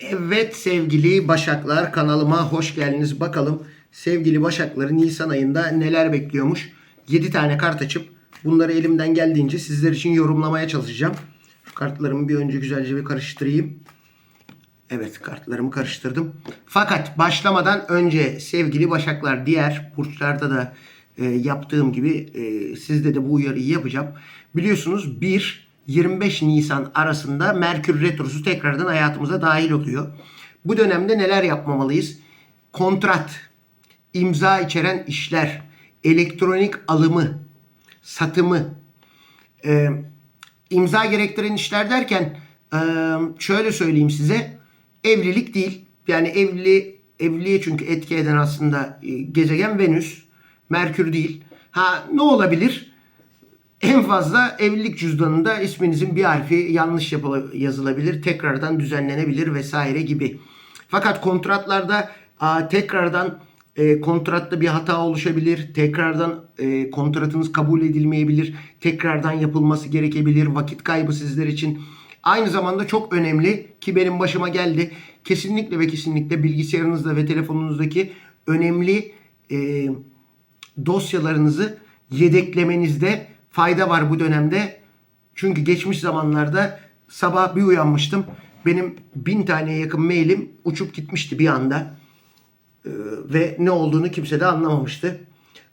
Evet sevgili Başaklar kanalıma hoş geldiniz. Bakalım sevgili Başakları Nisan ayında neler bekliyormuş. 7 tane kart açıp bunları elimden geldiğince sizler için yorumlamaya çalışacağım. Şu kartlarımı bir önce güzelce bir karıştırayım. Evet kartlarımı karıştırdım. Fakat başlamadan önce sevgili Başaklar diğer burçlarda da e, yaptığım gibi e, sizde de bu uyarıyı yapacağım. Biliyorsunuz 1-25 Nisan arasında Merkür Retrosu tekrardan hayatımıza dahil oluyor. Bu dönemde neler yapmamalıyız? Kontrat, imza içeren işler, elektronik alımı, satımı, e, imza gerektiren işler derken e, şöyle söyleyeyim size evlilik değil yani evli evliliğe çünkü etki eden aslında e, gezegen Venüs Merkür değil ha ne olabilir en fazla evlilik cüzdanında isminizin bir harfi yanlış yazılabilir tekrardan düzenlenebilir vesaire gibi fakat kontratlarda a, tekrardan e, kontratta bir hata oluşabilir. Tekrardan e, kontratınız kabul edilmeyebilir. Tekrardan yapılması gerekebilir. Vakit kaybı sizler için. Aynı zamanda çok önemli ki benim başıma geldi. Kesinlikle ve kesinlikle bilgisayarınızda ve telefonunuzdaki önemli e, dosyalarınızı yedeklemenizde fayda var bu dönemde. Çünkü geçmiş zamanlarda sabah bir uyanmıştım. Benim bin taneye yakın mailim uçup gitmişti bir anda. Ee, ve ne olduğunu kimse de anlamamıştı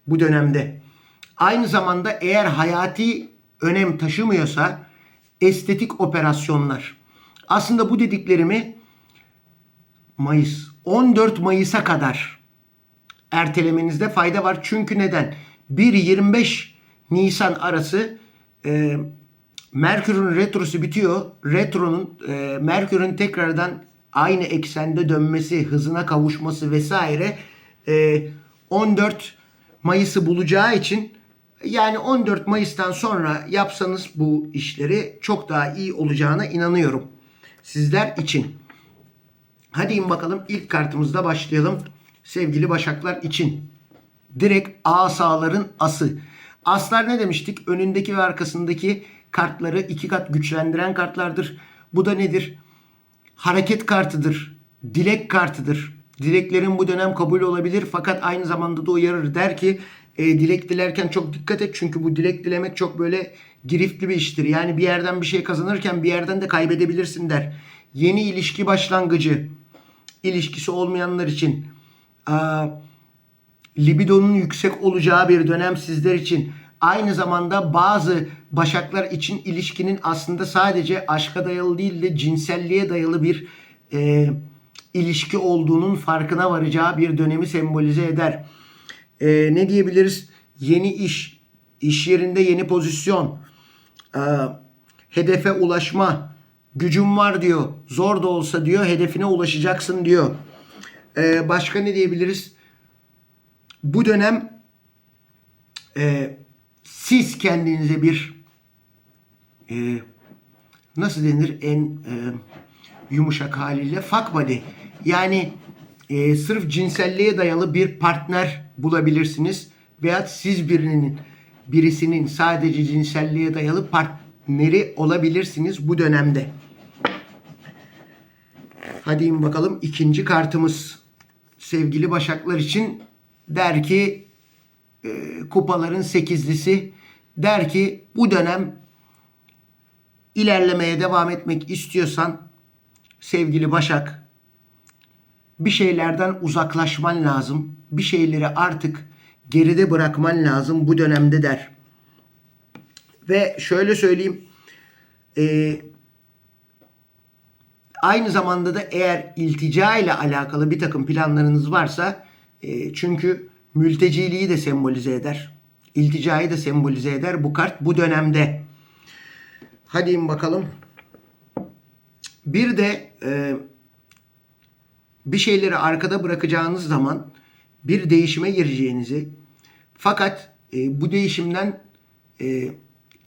bu dönemde. Aynı zamanda eğer hayati önem taşımıyorsa estetik operasyonlar. Aslında bu dediklerimi Mayıs 14 Mayıs'a kadar ertelemenizde fayda var. Çünkü neden? 1-25 Nisan arası e, Merkür'ün retrosu bitiyor. Retronun e, Merkür'ün tekrardan aynı eksende dönmesi, hızına kavuşması vesaire e, 14 Mayıs'ı bulacağı için yani 14 Mayıs'tan sonra yapsanız bu işleri çok daha iyi olacağına inanıyorum. Sizler için. Hadi in bakalım ilk kartımızda başlayalım. Sevgili Başaklar için. Direkt asaların ası. Aslar ne demiştik? Önündeki ve arkasındaki kartları iki kat güçlendiren kartlardır. Bu da nedir? Hareket kartıdır. Dilek kartıdır. Dileklerin bu dönem kabul olabilir fakat aynı zamanda da uyarır. Der ki e, dilek dilerken çok dikkat et çünkü bu dilek dilemek çok böyle giriftli bir iştir. Yani bir yerden bir şey kazanırken bir yerden de kaybedebilirsin der. Yeni ilişki başlangıcı ilişkisi olmayanlar için aa, libidonun yüksek olacağı bir dönem sizler için. Aynı zamanda bazı başaklar için ilişkinin aslında sadece aşka dayalı değil de cinselliğe dayalı bir e, ilişki olduğunun farkına varacağı bir dönemi sembolize eder. E, ne diyebiliriz? Yeni iş, iş yerinde yeni pozisyon, e, hedefe ulaşma, gücüm var diyor. Zor da olsa diyor hedefine ulaşacaksın diyor. E, başka ne diyebiliriz? Bu dönem e, siz kendinize bir e, nasıl denir en e, yumuşak haliyle? Fuck buddy. Yani e, sırf cinselliğe dayalı bir partner bulabilirsiniz veya siz birinin birisinin sadece cinselliğe dayalı partneri olabilirsiniz bu dönemde. Hadi bakalım ikinci kartımız sevgili başaklar için der ki e, kupaların sekizlisi der ki bu dönem ilerlemeye devam etmek istiyorsan sevgili Başak bir şeylerden uzaklaşman lazım. Bir şeyleri artık geride bırakman lazım bu dönemde der. Ve şöyle söyleyeyim. E, aynı zamanda da eğer iltica ile alakalı bir takım planlarınız varsa e, çünkü mülteciliği de sembolize eder. İlticayı da sembolize eder bu kart bu dönemde. Hadi in bakalım. Bir de e, bir şeyleri arkada bırakacağınız zaman bir değişime gireceğinizi fakat e, bu değişimden e,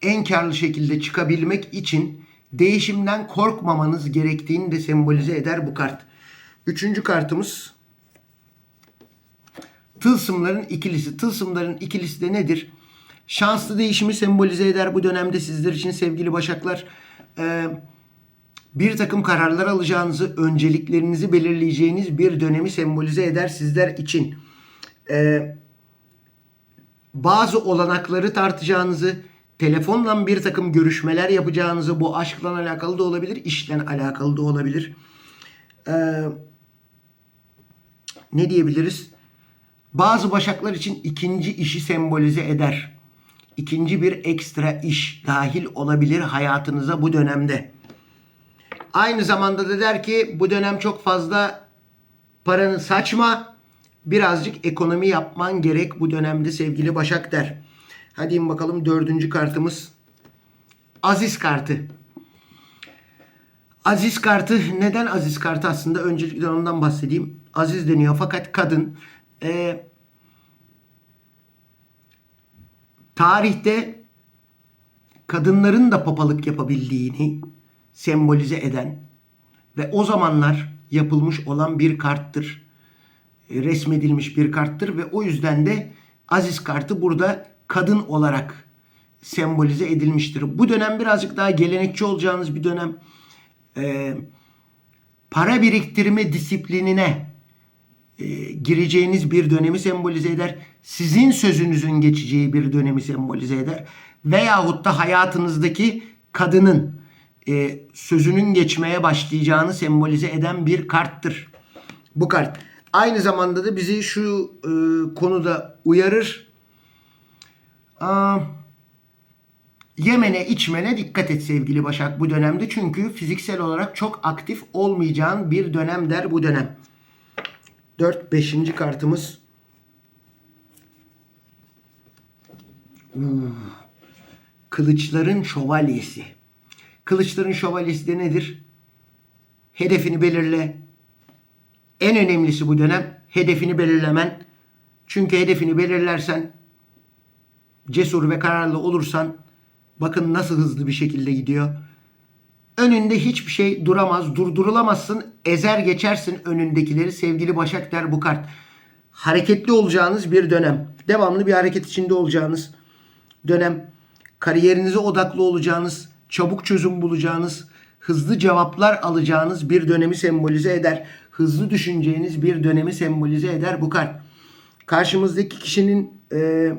en karlı şekilde çıkabilmek için değişimden korkmamanız gerektiğini de sembolize eder bu kart. Üçüncü kartımız Tılsımların ikilisi. Tılsımların ikilisi de nedir? Şanslı değişimi sembolize eder bu dönemde sizler için sevgili başaklar. Ee, bir takım kararlar alacağınızı, önceliklerinizi belirleyeceğiniz bir dönemi sembolize eder sizler için. Ee, bazı olanakları tartacağınızı, telefonla bir takım görüşmeler yapacağınızı, bu aşkla alakalı da olabilir, işle alakalı da olabilir. Ee, ne diyebiliriz? Bazı başaklar için ikinci işi sembolize eder. İkinci bir ekstra iş dahil olabilir hayatınıza bu dönemde. Aynı zamanda da der ki bu dönem çok fazla paranı saçma. Birazcık ekonomi yapman gerek bu dönemde sevgili Başak der. Hadi bakalım dördüncü kartımız. Aziz kartı. Aziz kartı neden aziz kartı aslında öncelikle ondan bahsedeyim. Aziz deniyor fakat kadın e, tarihte kadınların da papalık yapabildiğini sembolize eden ve o zamanlar yapılmış olan bir karttır. E, Resmedilmiş bir karttır ve o yüzden de Aziz kartı burada kadın olarak sembolize edilmiştir. Bu dönem birazcık daha gelenekçi olacağınız bir dönem. Ee, para biriktirme disiplinine e, gireceğiniz bir dönemi sembolize eder. Sizin sözünüzün geçeceği bir dönemi sembolize eder. Veyahut da hayatınızdaki kadının e, sözünün geçmeye başlayacağını sembolize eden bir karttır. Bu kart. Aynı zamanda da bizi şu e, konuda uyarır. Aa, yemene içmene dikkat et sevgili Başak bu dönemde. Çünkü fiziksel olarak çok aktif olmayacağın bir dönem der bu dönem. 4 5. kartımız. Uu, Kılıçların şövalyesi. Kılıçların şövalyesi de nedir? Hedefini belirle. En önemlisi bu dönem hedefini belirlemen. Çünkü hedefini belirlersen cesur ve kararlı olursan bakın nasıl hızlı bir şekilde gidiyor. Önünde hiçbir şey duramaz, durdurulamazsın, ezer geçersin önündekileri sevgili Başak der bu kart. Hareketli olacağınız bir dönem. Devamlı bir hareket içinde olacağınız dönem. Kariyerinize odaklı olacağınız, çabuk çözüm bulacağınız, hızlı cevaplar alacağınız bir dönemi sembolize eder. Hızlı düşüneceğiniz bir dönemi sembolize eder bu kart. Karşımızdaki kişinin e,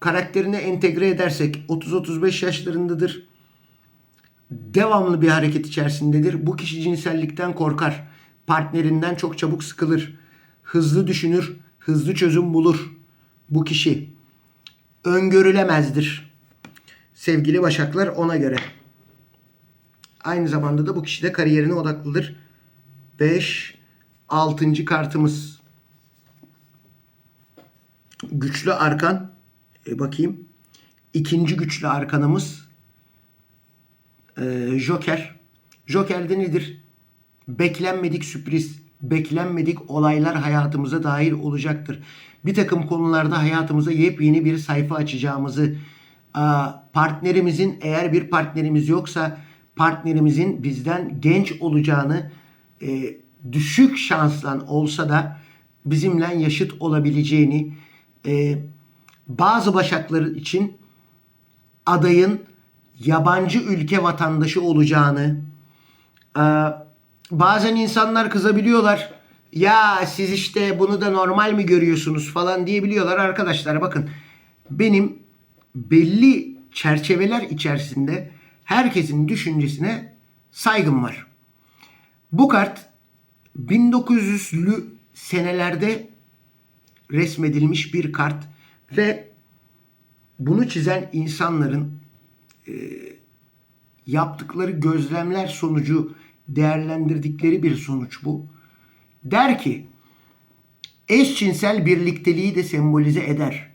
karakterine entegre edersek 30-35 yaşlarındadır. Devamlı bir hareket içerisindedir. Bu kişi cinsellikten korkar. Partnerinden çok çabuk sıkılır. Hızlı düşünür, hızlı çözüm bulur. Bu kişi öngörülemezdir. Sevgili Başaklar ona göre. Aynı zamanda da bu kişi de kariyerine odaklıdır. 5 6. kartımız. Güçlü arkan. E, bakayım. İkinci güçlü arkanımız e, Joker. Joker'de nedir? Beklenmedik sürpriz, beklenmedik olaylar hayatımıza dahil olacaktır. Bir takım konularda hayatımıza yepyeni bir sayfa açacağımızı, partnerimizin eğer bir partnerimiz yoksa partnerimizin bizden genç olacağını, e, düşük şanslan olsa da bizimle yaşıt olabileceğini, e, bazı başaklar için adayın yabancı ülke vatandaşı olacağını, e, bazen insanlar kızabiliyorlar. Ya siz işte bunu da normal mi görüyorsunuz falan diyebiliyorlar arkadaşlar. Bakın benim belli çerçeveler içerisinde herkesin düşüncesine saygım var. Bu kart 1900'lü senelerde resmedilmiş bir kart ve bunu çizen insanların e, yaptıkları gözlemler sonucu değerlendirdikleri bir sonuç bu. Der ki eşcinsel birlikteliği de sembolize eder.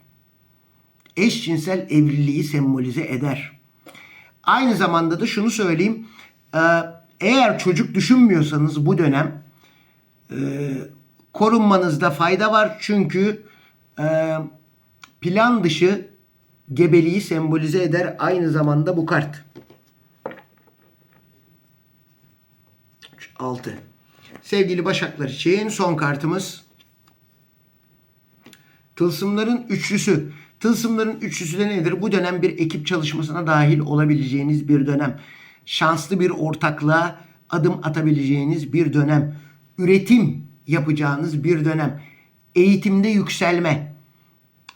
Eşcinsel evliliği sembolize eder. Aynı zamanda da şunu söyleyeyim. e, Eğer çocuk düşünmüyorsanız bu dönem e, korunmanızda fayda var. Çünkü plan dışı gebeliği sembolize eder aynı zamanda bu kart. 6. Sevgili Başaklar için son kartımız Tılsımların üçlüsü. Tılsımların üçlüsü de nedir? Bu dönem bir ekip çalışmasına dahil olabileceğiniz bir dönem. şanslı bir ortaklığa adım atabileceğiniz bir dönem. Üretim yapacağınız bir dönem. Eğitimde yükselme.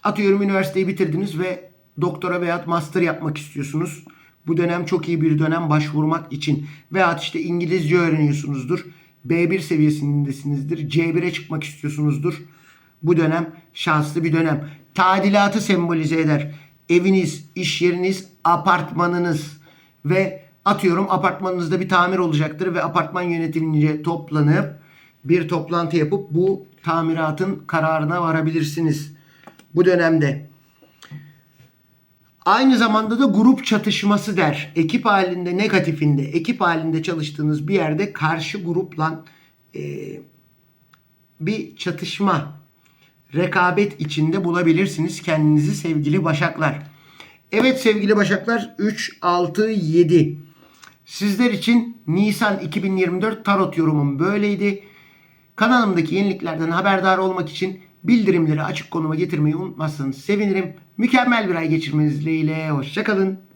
Atıyorum üniversiteyi bitirdiniz ve doktora veya master yapmak istiyorsunuz. Bu dönem çok iyi bir dönem başvurmak için. Veya işte İngilizce öğreniyorsunuzdur. B1 seviyesindesinizdir. C1'e çıkmak istiyorsunuzdur. Bu dönem şanslı bir dönem. Tadilatı sembolize eder. Eviniz, iş yeriniz, apartmanınız ve atıyorum apartmanınızda bir tamir olacaktır ve apartman yönetimince toplanıp bir toplantı yapıp bu tamiratın kararına varabilirsiniz. Bu dönemde Aynı zamanda da grup çatışması der. Ekip halinde negatifinde, ekip halinde çalıştığınız bir yerde karşı grupla e, bir çatışma, rekabet içinde bulabilirsiniz kendinizi sevgili başaklar. Evet sevgili başaklar 3, 6, 7. Sizler için Nisan 2024 tarot yorumum böyleydi. Kanalımdaki yeniliklerden haberdar olmak için bildirimleri açık konuma getirmeyi unutmazsanız sevinirim. Mükemmel bir ay geçirmeniz dileğiyle. Hoşçakalın.